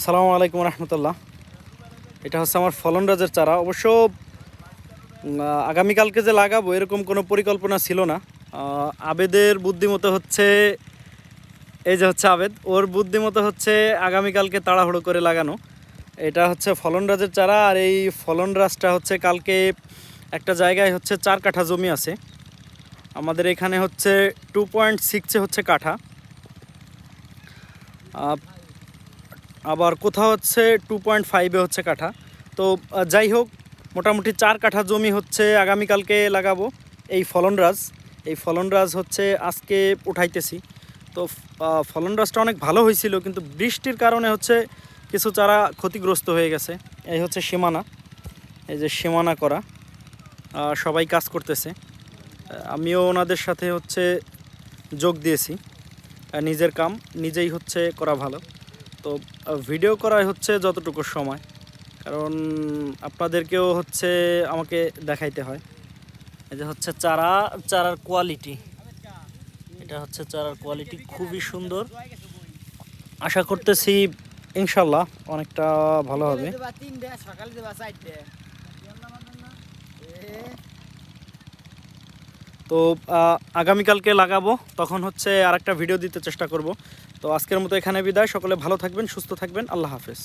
আসসালামু আলাইকুম রহমতুল্লাহ। এটা হচ্ছে আমার ফলন রাজের চারা। অবশ্য আগামীকালকে যে লাগাবো এরকম কোনো পরিকল্পনা ছিল না। আবেদের বুদ্ধিমতো হচ্ছে, এই যে হচ্ছে আবেদ, ওর বুদ্ধিমতো হচ্ছে আগামীকালকে তাড়াহুড়ো করে লাগানো। এটা হচ্ছে ফলন রাজের চারা, আর এই ফলন রাজটা হচ্ছে কালকে একটা জায়গায় হচ্ছে চার কাঠা জমি আছে। আমাদের এখানে হচ্ছে টু পয়েন্ট সিক্সে হচ্ছে কাঠা। আবার কোথাও হচ্ছে টু পয়েন্ট ফাইভে হচ্ছে কাঠা। তো যাই হোক, মোটামুটি চার কাঠা জমি হচ্ছে আগামীকালকে লাগাবো এই ফলনরাজ। এই ফলনরাজ হচ্ছে আজকে উঠাইতেছি। তো ফলনরাজটা অনেক ভালো হয়েছিল, কিন্তু বৃষ্টির কারণে হচ্ছে কিছু চারা ক্ষতিগ্রস্ত হয়ে গেছে। এই হচ্ছে সীমানা। এই যে সীমানা করা সবাই কাজ করতেছে। আমিও ওনাদের সাথে হচ্ছে যোগ দিয়েছি। নিজের কাম, নিজেই হচ্ছে করা ভালো। তো ভিডিও করাই হচ্ছে যতটুকু সময়। কারণ আপনাদেরকেও হচ্ছে আমাকে দেখাইতে হয়। এই যে হচ্ছে চারা, চারার কোয়ালিটি এটা হচ্ছে চারার কোয়ালিটি খুবই সুন্দর। আশা করতেছি ইনশাল্লাহ অনেকটা ভালো হবে। তো আগামীকালকে লাগাবো, তখন হচ্ছে আরেকটা ভিডিও দিতে চেষ্টা করব। তো আজকের মতো এখানে বিদায়, সকলে ভালো থাকবেন, সুস্থ থাকবেন, আল্লাহ হাফেজ।